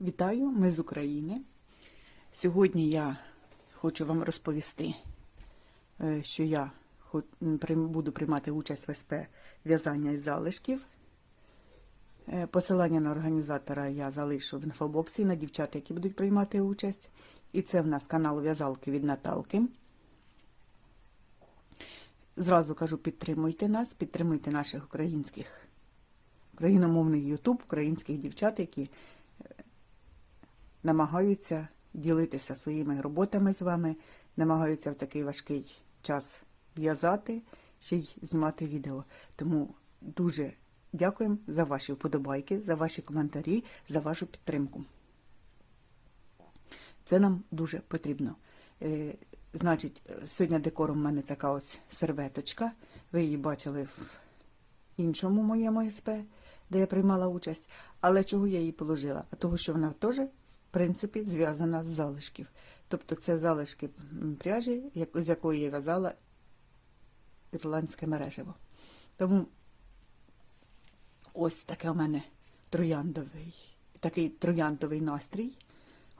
Вітаю, ми з України. Сьогодні я хочу вам розповісти, е, що я буду приймати участь в СП в'язання із залишків. Е, Посилання на організатора я залишу в інфобоксі на дівчат, які будуть приймати участь. І це в нас канал В'язалки від Наталки. Зразу кажу, підтримуйте нас, підтримуйте наших українських, україномовний Ютуб, українських дівчат, які намагаються ділитися своїми роботами з вами, намагаються в такий важкий час в'язати, ще й знімати відео. Тому дуже дякуємо за ваші вподобайки, за ваші коментарі, за вашу підтримку. Це нам дуже потрібно. Е, значить, сьогодні декором у мене така ось серветочка. Ви її бачили в іншому моєму СП, де я приймала участь. Але чого я її положила? А того, що вона теж, в принципі, зв'язана з залишків. Тобто це залишки пряжі, з якої я в'язала ірландське мережево. Тому ось таке у мене трояндовий, такий трояндовий настрій.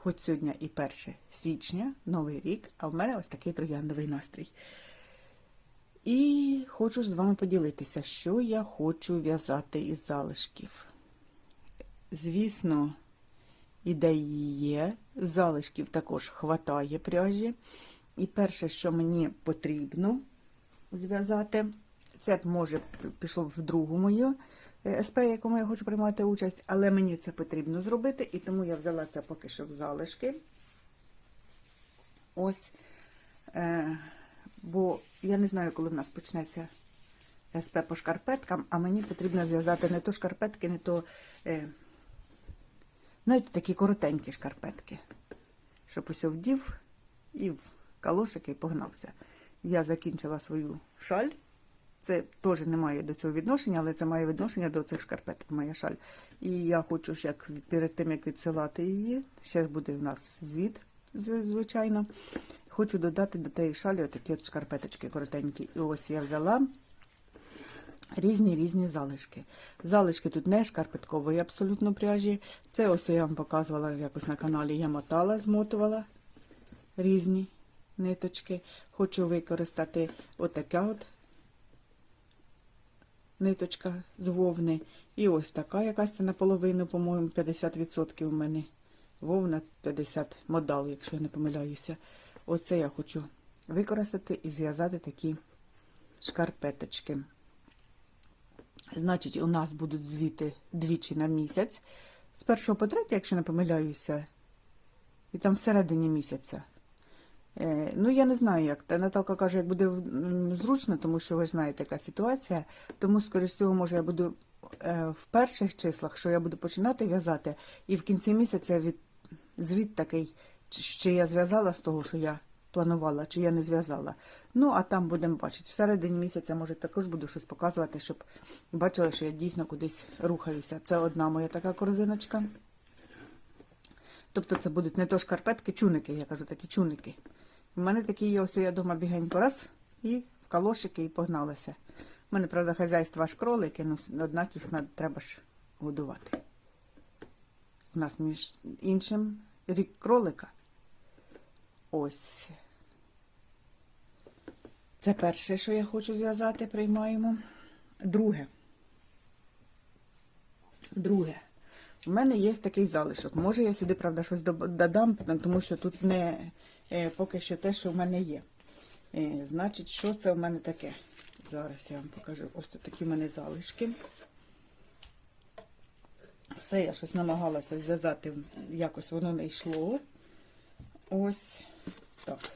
Хоч сьогодні і 1 січня, Новий рік, а в мене ось такий трояндовий настрій. І хочу з вами поділитися, що я хочу в'язати із залишків. Звісно, ідеї є, залишків також хватає пряжі. І перше, що мені потрібно зв'язати, це може пішло б в другу мою е, СП, якому я хочу приймати участь, але мені це потрібно зробити, і тому я взяла це поки що в залишки. Ось. Е, бо я не знаю, коли в нас почнеться СП по шкарпеткам, а мені потрібно зв'язати не то шкарпетки, не то, знаєте, такі коротенькі шкарпетки. Щоб ось вдів і в калошики погнався. Я закінчила свою шаль. Це теж не має до цього відношення, але це має відношення до цих шкарпеток, моя шаль. І я хочу, ж, як перед тим, як відсилати її, ще ж буде у нас звіт, звичайно. Хочу додати до тієї шалі отакі от шкарпеточки коротенькі. І ось я взяла різні різні залишки. Залишки тут не шкарпеткової абсолютно пряжі. Це ось я вам показувала якось на каналі. Я мотала, змотувала різні ниточки. Хочу використати отаке от ниточка з вовни. І ось така якась це наполовину, по-моєму, 50% у мене. Вовна 50 модал, якщо я не помиляюся. Оце я хочу використати і зв'язати такі шкарпеточки. Значить, у нас будуть звіти двічі на місяць. З першого по третє, якщо не помиляюся, і там всередині місяця. Е, ну, я не знаю, як. Та Наталка каже, як буде зручно, тому що ви знаєте, яка ситуація. Тому, скоріш всього, може, я буду е, в перших числах, що я буду починати в'язати, і в кінці місяця від, звіт такий, що я зв'язала з того, що я планувала, чи я не зв'язала. Ну, а там будемо бачити. Всередині місяця, може, також буду щось показувати, щоб бачили, що я дійсно кудись рухаюся. Це одна моя така корзиночка. Тобто це будуть не то шкарпетки, чуники, я кажу, такі чуники. У мене такі є, ось я вдома бігенько раз і в калошики і погналися. У мене, правда, хазяйство аж кролики, ну однак їх треба ж годувати. У нас між іншим рік кролика. Ось. Це перше, що я хочу зв'язати, приймаємо. Друге. Друге. У мене є такий залишок. Може, я сюди, правда, щось додам, тому що тут не е, поки що те, що в мене є. Е, значить, що це в мене таке? Зараз я вам покажу. Ось тут такі в мене залишки. Все, я щось намагалася зв'язати, якось воно не йшло. Ось так.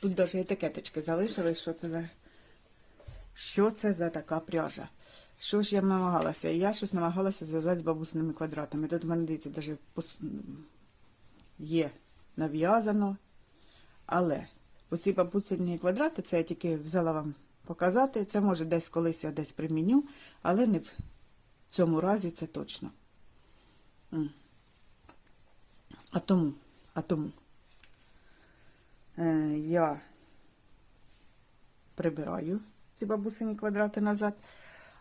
Тут навіть етикеточки залишили, що це за, що це за така пряжа. Що ж я намагалася? Я щось намагалася зв'язати з бабусиними квадратами. Тут в мене дивіться, навіть є нав'язано. Але оці бабусині квадрати, це я тільки взяла вам показати. Це може десь колись я десь приміню, але не в цьому разі це точно. А тому, а тому я прибираю ці бабусині квадрати назад.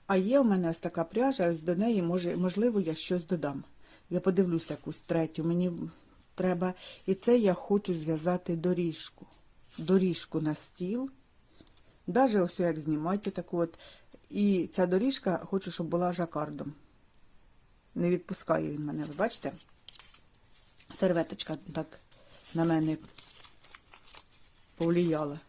А є у мене ось така пряжа, ось до неї, може, можливо, я щось додам. Я подивлюся якусь третю. Мені треба. І це я хочу зв'язати доріжку. Доріжку на стіл. Даже ось як знімати таку от. І ця доріжка хочу, щоб була жакардом. Не відпускає він мене, ви бачите? Серветочка так на мене повлияла.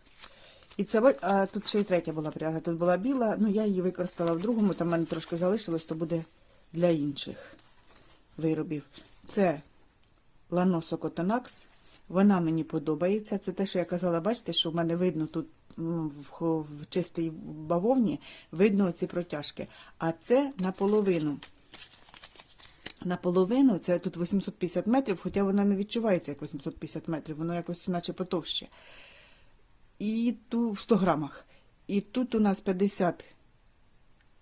І це а тут ще й третя була пряжа. Тут була біла, ну я її використала в другому, там в мене трошки залишилось, то буде для інших виробів. Це Ланосо Котонакс. Вона мені подобається. Це те, що я казала, бачите, що в мене видно тут в, в чистій бавовні, видно ці протяжки. А це наполовину. Наполовину, це тут 850 метрів, хоча вона не відчувається як 850 метрів, воно якось наче потовще. І ту в 100 грамах. І тут у нас 50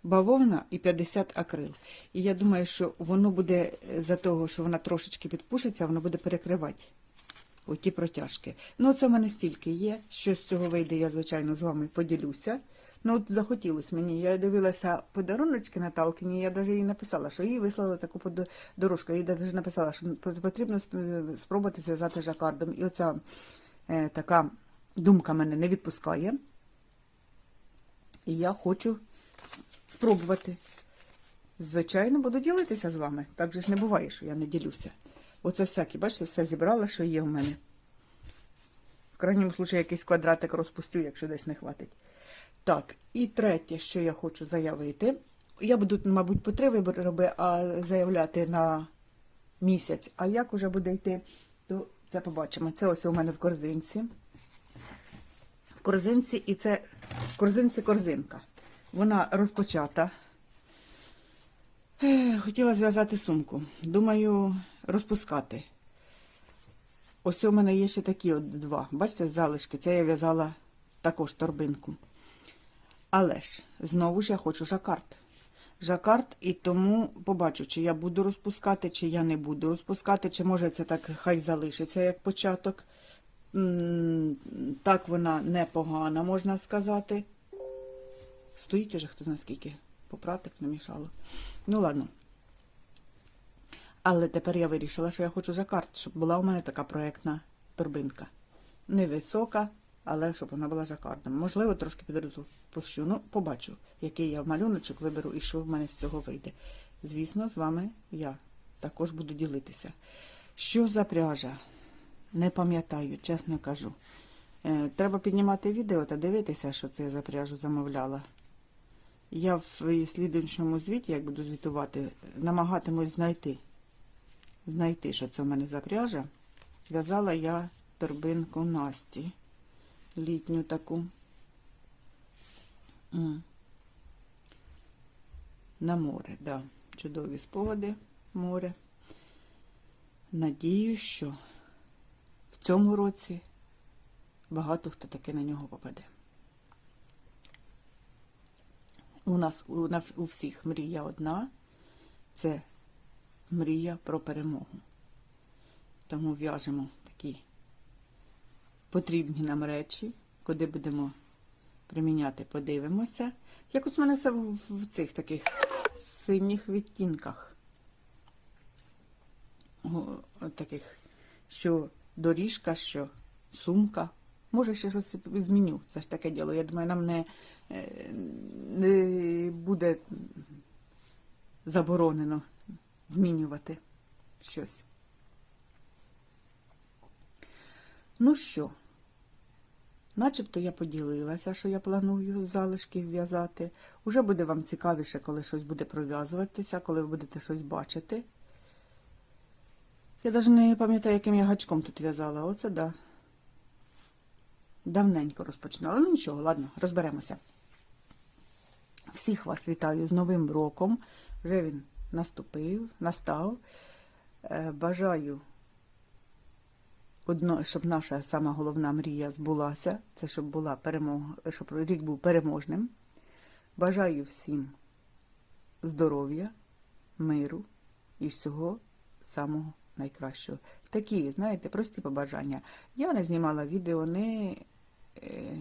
бавовна і 50 акрил. І я думаю, що воно буде е, за того, що вона трошечки підпушиться, воно буде перекривати оті протяжки. Ну, це в мене стільки є. Що з цього вийде, я, звичайно, з вами поділюся. Ну, от захотілося мені. Я дивилася подаруночки Наталкині, я навіть їй написала, що їй вислали таку дорожку. Їй навіть написала, що потрібно спробувати зв'язати жакардом. І оця е, така думка мене не відпускає. І я хочу спробувати. Звичайно, буду ділитися з вами. Так же ж не буває, що я не ділюся. Оце всякі, бачите, все зібрала, що є в мене. В крайньому случаї якийсь квадратик розпустю, якщо десь не хватить. Так, і третє, що я хочу заявити. Я буду, мабуть, по три вироби, а заявляти на місяць. А як уже буде йти, то це побачимо. Це ось у мене в корзинці. Корзинці, і це в корзинці корзинка. Вона розпочата. Хотіла зв'язати сумку. Думаю, розпускати. Ось у мене є ще такі от два. Бачите, залишки. Це я в'язала також торбинку. Але ж, знову ж я хочу жакард. Жакард, і тому побачу, чи я буду розпускати, чи я не буду розпускати, чи може це так хай залишиться як початок. Так вона непогана, можна сказати. Стоїть уже хто знає скільки. Не мішало. Ну ладно. Але тепер я вирішила, що я хочу жакард, щоб була у мене така проєктна торбинка. Невисока, але щоб вона була жакардом. Можливо, трошки підрозу пущу. Ну, побачу, який я малюночок виберу і що в мене з цього вийде. Звісно, з вами я також буду ділитися. Що за пряжа? Не пам'ятаю, чесно кажу. Е, треба піднімати відео та дивитися, що це я за пряжу замовляла. Я в слідуючому звіті, як буду звітувати, намагатимусь знайти. Знайти, що це в мене за пряжа. В'язала я торбинку Насті. Літню таку. На море, да. Чудові спогади, море. Надію, що цьому році багато хто таки на нього попаде. У нас у, у всіх мрія одна це мрія про перемогу. Тому в'яжемо такі потрібні нам речі, куди будемо приміняти, подивимося. Якось у мене все в, в цих таких синіх відтінках. О, таких, що доріжка, що сумка. Може, ще щось зміню. Це ж таке діло. Я думаю, нам не, е, не буде заборонено змінювати щось. Ну що, начебто я поділилася, що я планую залишки в'язати. Уже буде вам цікавіше, коли щось буде пров'язуватися, коли ви будете щось бачити. Я навіть не пам'ятаю, яким я гачком тут в'язала. Оце да. Давненько розпочинала. Ну нічого, ладно, розберемося. Всіх вас вітаю з Новим роком. Вже він наступив, настав. Е, Бажаю, одно, щоб наша сама головна мрія збулася. Це щоб була перемога, щоб рік був переможним. Бажаю всім здоров'я, миру і всього самого найкращого. Такі, знаєте, прості побажання. Я не знімала відео, не, е,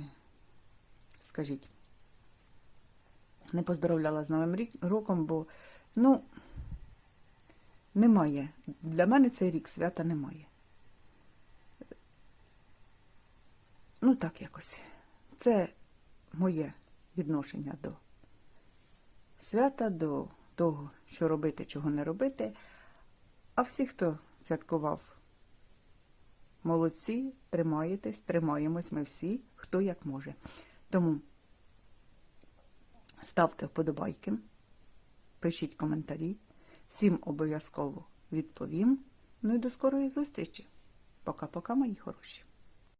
скажіть, не поздоровляла з Новим роком, бо, ну, Немає. Для мене цей рік свята немає. Ну, так якось. Це моє відношення до свята, до того, що робити, чого не робити. А всі, хто святкував, молодці, тримаєтесь, тримаємось ми всі, хто як може. Тому ставте вподобайки, пишіть коментарі. Всім обов'язково відповім. Ну і до скорої зустрічі. Пока-пока, мої хороші.